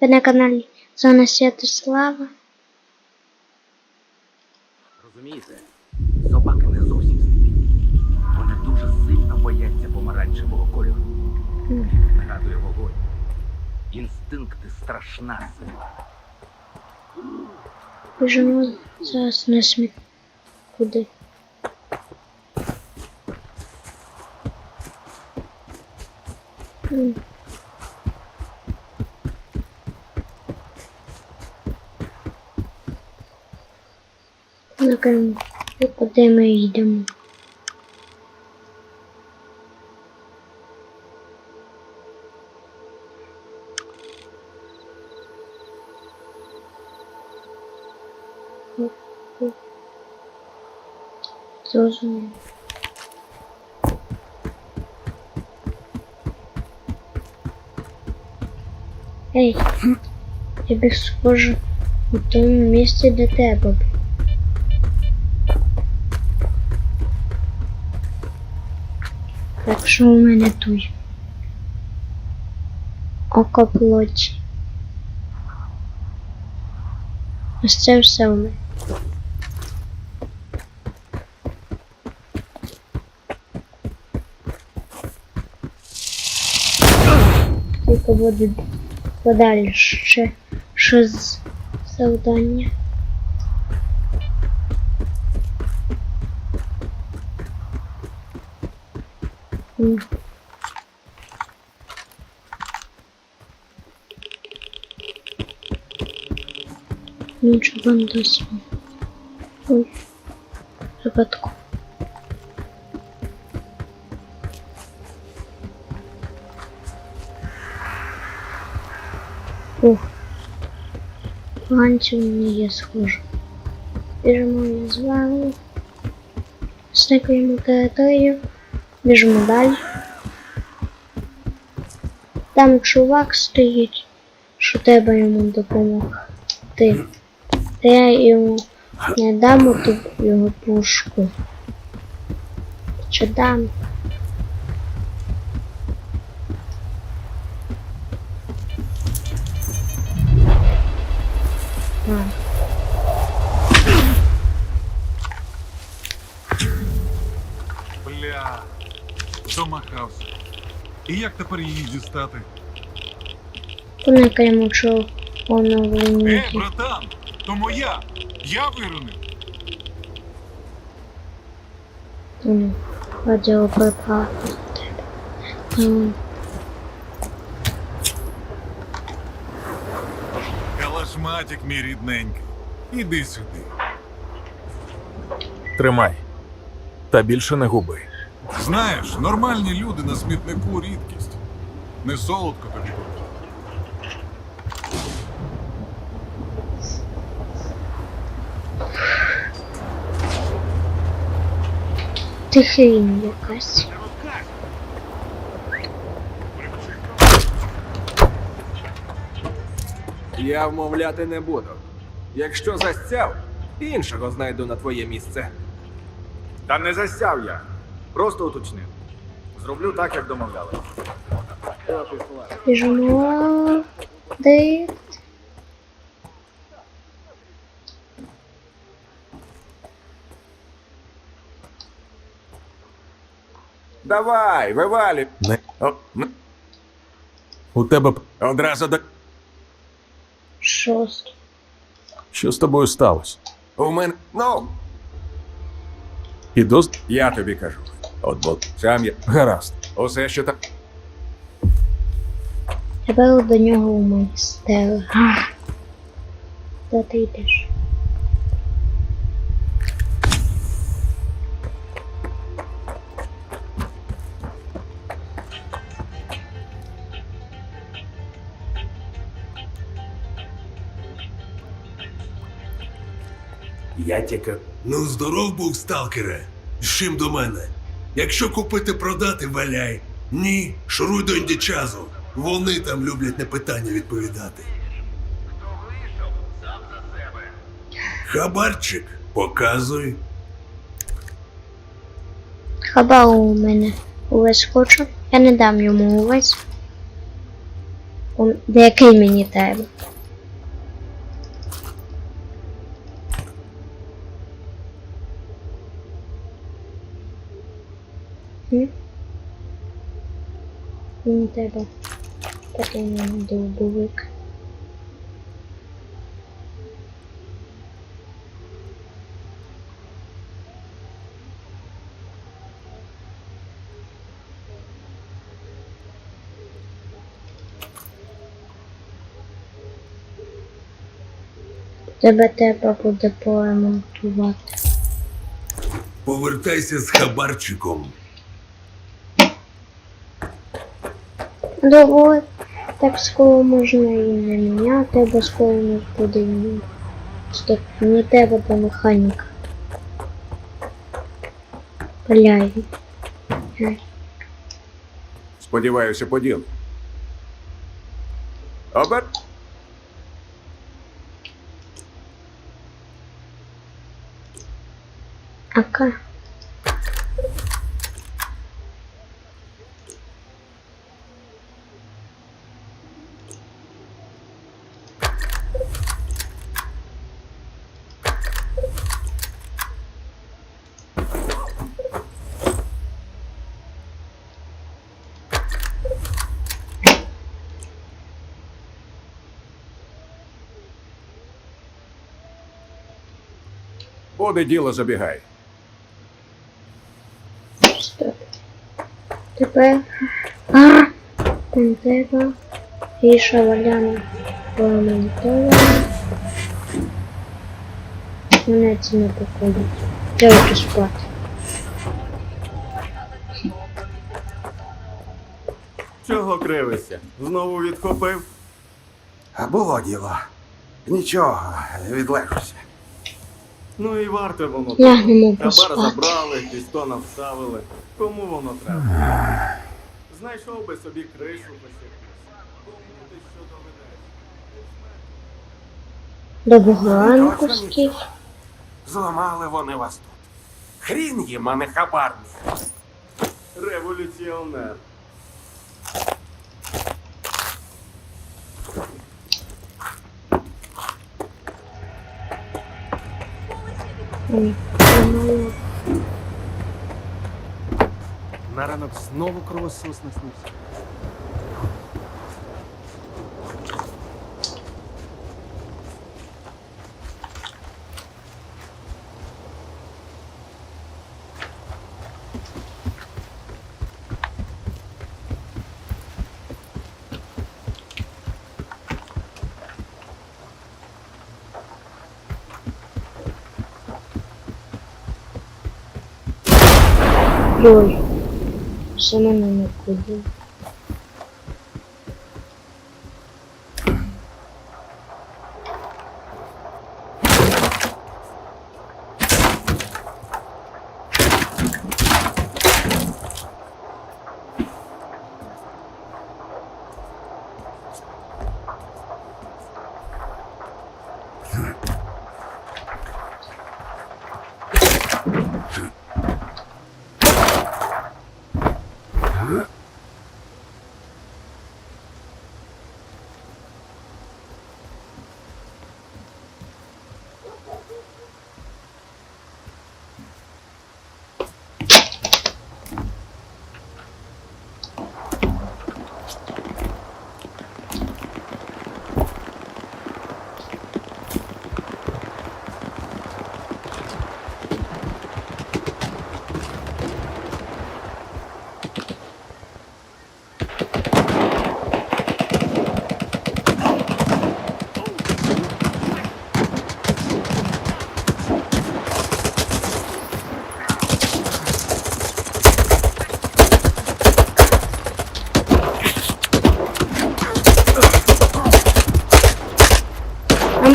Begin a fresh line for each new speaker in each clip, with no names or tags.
Ви на каналі Зона Святослава.
Розумієте, собаки не зовсім сліпі. Вони дуже сильно бояться помаранчевого кольору. Нагадує вогонь. Інстинкти страшна сила.
Біжимо зараз на сміт. Куди? М. Накажемо, куди ми йдемо. Зрозуміло. Ей, я біг схожу у тому місці, де тебе. Так що у мене тут? Око плоті. Ось це все у мене. Тільки буде подальше. Що з завдання? Нічого не досі. Ой, випадку. Ух. Поганців не є схоже. Біжимо з вами. Стикаємо територію. Біжимо далі. Там чувак стоїть, що треба йому допомогти. Та я йому не дам оту його пушку. Чи дам?
Бля, домахався. І як тепер її дістати?
Поникаємо, що воно в
Е, братан, то моя! Я виронив!
Ну, радіоприпад. Ну,
Калашматик, мій рідненький. Іди сюди.
Тримай. Та більше не губи.
Знаєш, нормальні люди на смітнику рідкість. Не солодко тобі тут.
ти хрінь якась.
Я вмовляти не буду. Якщо застяв, іншого знайду на твоє місце.
Та не засяв я. Просто уточнив. Зроблю так, як домовляли.
Біжимо.
Давай, вивалі.
Не.
О, м,
У тебе б-
одразу до.
Шост.
що з тобою сталося?
У мене. Ну,
Підоз...
я тобі кажу.
От бо.
Сам я.
Гаразд.
Усе, що так.
Тепер до нього у майстер. Де ти йдеш?
Я тільки.
Ну, здоров був, сталкере. З чим до мене? Якщо купити продати, валяй. Ні, шуруй до індічазу. Вони там люблять на питання відповідати. Хабарчик, показуй.
Хаба у мене увесь хочу. Я не дам йому увесь. Он, де який мені треба? Hmm? I nie tego. Potem mam długowyk. Тебе треба буде поремонтувати.
Повертайся з хабарчиком.
Доволі так скоро можна і не міняти, бо скоро не буде. Стоп, мені треба до механіка. Паляй.
Сподіваюся, поділ. Обер?
Ака.
Буде діло, забігай.
Стоп. Тепер. А! Там треба. Ріша валяна поремонтована. Мене це не походить. Я хочу спати.
Чого кривишся? Знову відхопив?
А було діло. Нічого, відлежуся.
Ну і варте воно.
Лягнемо
Хабар
поспати.
забрали, пістона вставили. Кому воно треба? Знайшов би собі кришу посіпнувся. Кому ти що доведеш?
Доброго
Зламали вони вас тут. Хрін їм, а не хабарник.
Революціонер.
На ранок знову кровосос наснився.
Ой. Все мене не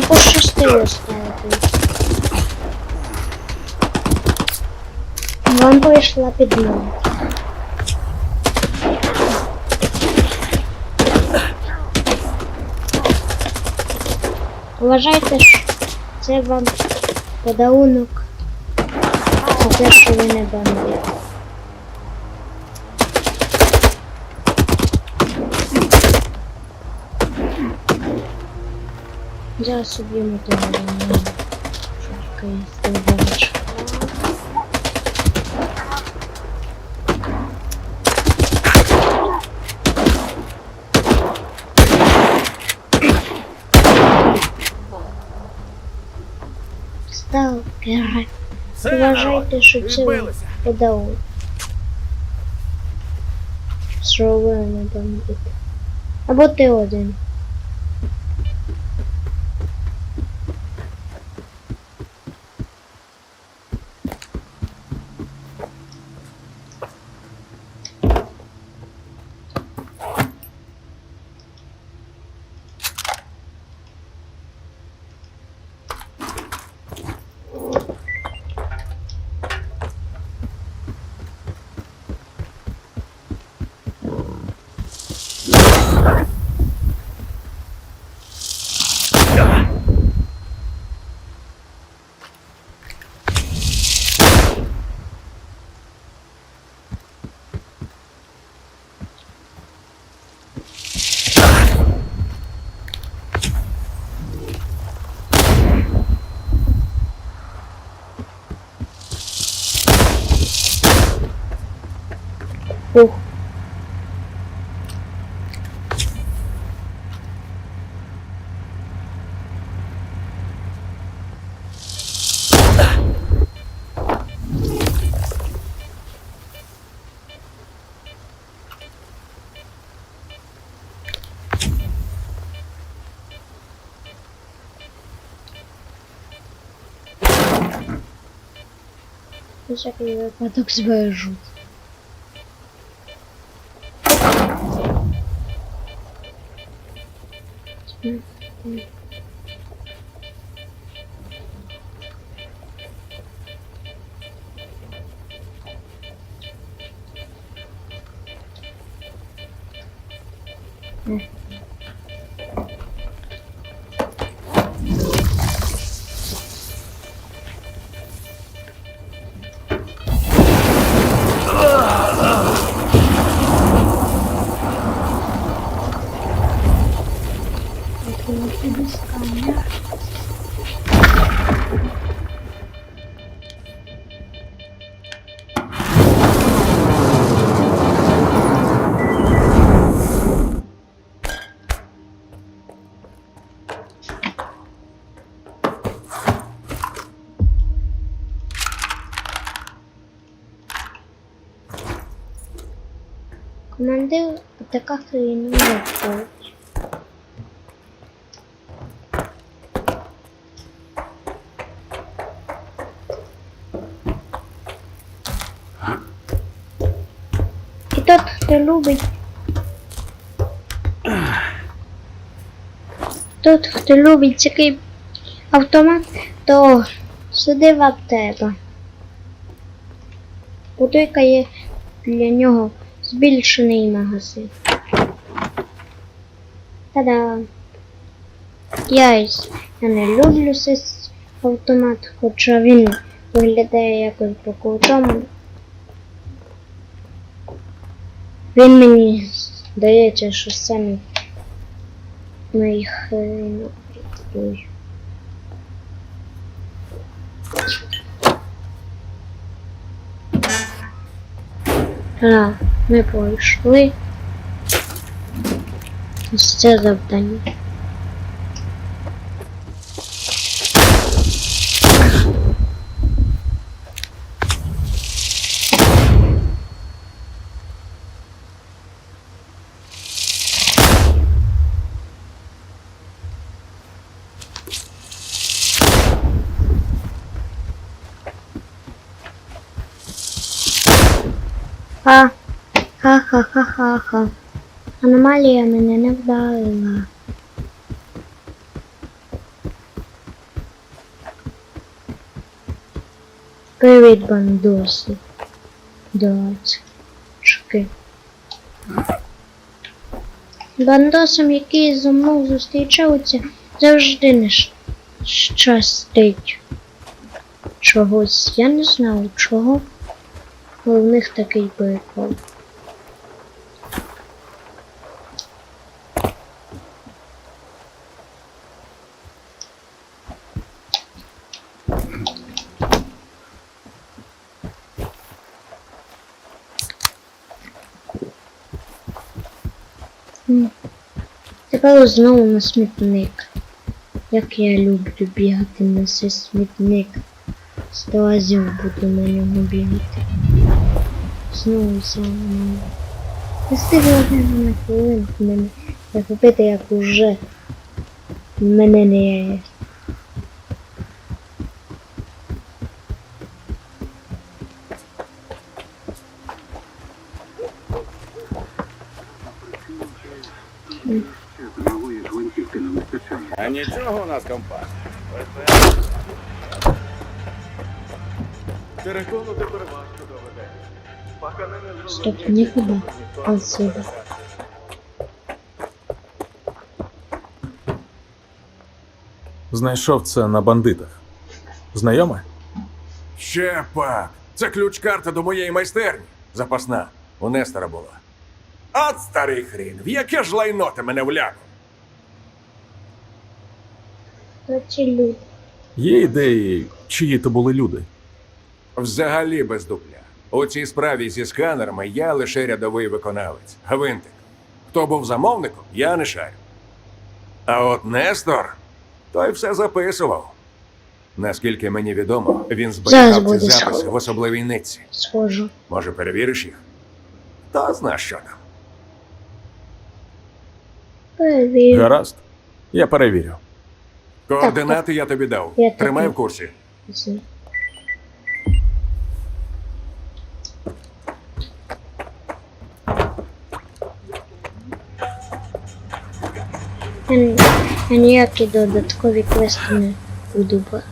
куди. Нам пощастило ставити. Вам прийшла підмога. Вважайте, що це вам подарунок за те, що ви не бандит. Зараз собі мотивований. Шутка є здобувач. Сталкери. Вважайте, що це подарунок. Зробили бандит. Або ти один. Всякий випадок збережуть. Командир така хрінь не виходить. І тот, хто любить. Тот, хто любить такий автомат, то сюди в аптеку. Бутойка є для нього збільшений магазин. Та-да! Я, я не люблю цей автомат, хоча він виглядає якось прикрутом. Він мені здається, що самі моїх е, ой. Ми пройшли. Ось це завдання. Ха. Ха-ха-ха-ха-ха. Аномалія мене не вдарила. Привіт, бандоси. Дочки. Бандосам, які зі мною зустрічаються, завжди не щастить. Чогось. Я не знаю чого. Але в них такий прикол. Тепер знову на смітник. Як я люблю бігати на цей смітник. Сто разів буду на нього бігати. Знову знову. Не стигла на хвилинку мене захопити, як уже мене не
А нічого у нас компанія.
Переконати переважно доведеться. Пакани не
Стоп, нікуди.
ніхто
А
не
сюди.
доведе.
Знайшов це на бандитах. Знайоме?
Ще пак. Це ключ-карта до моєї майстерні. Запасна. У Нестора була. От старий хрін, в яке ж лайно ти мене
люди?
Є ідеї, чиї то були люди.
Взагалі без дупля. У цій справі зі сканерами я лише рядовий виконавець. Гвинтик. Хто був замовником, я не шарю. А от Нестор, той все записував. Наскільки мені відомо, він
Зараз
зберігав ці
буде
записи
схоже.
в особливій нитці.
Схожу.
Може, перевіриш їх? Та зна що там.
Перевірю.
Гаразд? Я перевірю.
Координати я тобі дав.
Я
Тримай
таки.
в курсі.
Я, ніякі додаткові квести не буду б-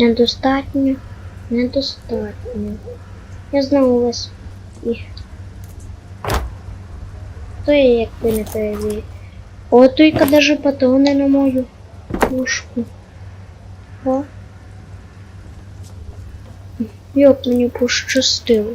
Недостатньо, недостатньо. Я знову вас їх. То я якби не перевірю. О, тільки даже патрони на мою пушку. О. Як мені пощастило.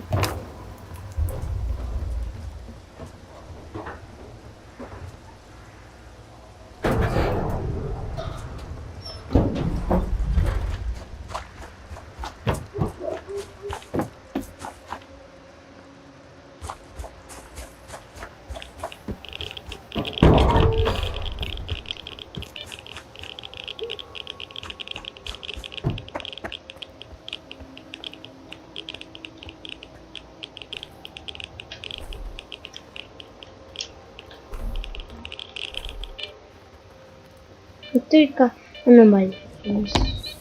Аномалія не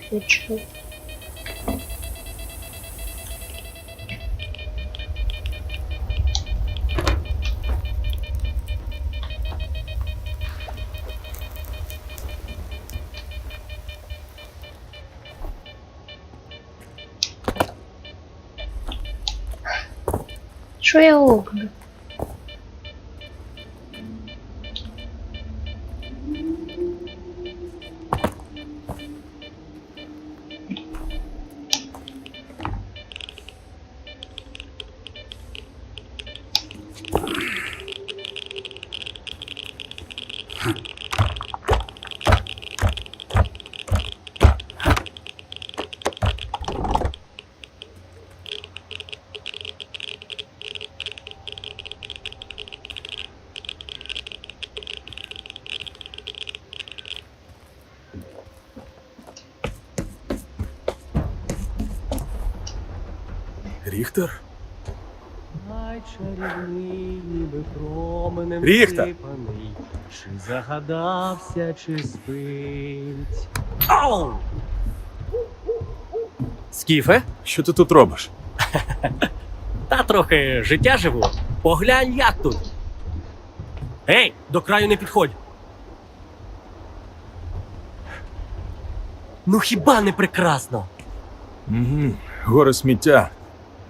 включив. Що я роблю?
Ріхтер?
Ай, ніби променем
Ріхта!
всипаний, Чи загадався, чи спить. Ау! Скіфе?
Що ти тут робиш?
Та трохи життя живу. Поглянь, як тут. Ей, до краю не підходь. Ну хіба не прекрасно?
Угу. Гори сміття.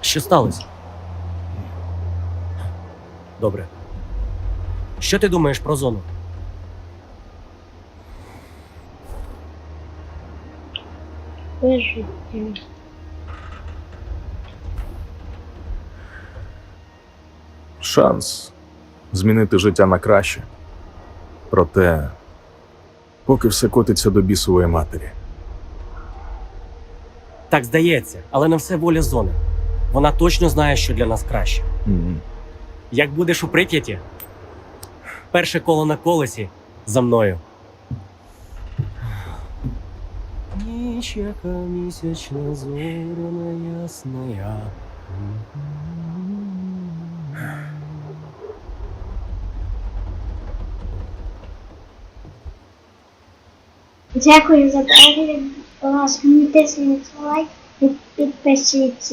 Що сталося? Добре. Що ти думаєш про зону?
Вижити.
Шанс змінити життя на краще. Проте, поки все котиться до бісової матері.
Так здається, але не все воля зони. Вона точно знає, що для нас краще.
М.
Як будеш у Прип'яті? Перше коло на колесі за мною. Ніч, яка місячна, зоряна, ясна.
Дякую за перегляд. Будь ласка, не тисніть лайк і підписуйтесь.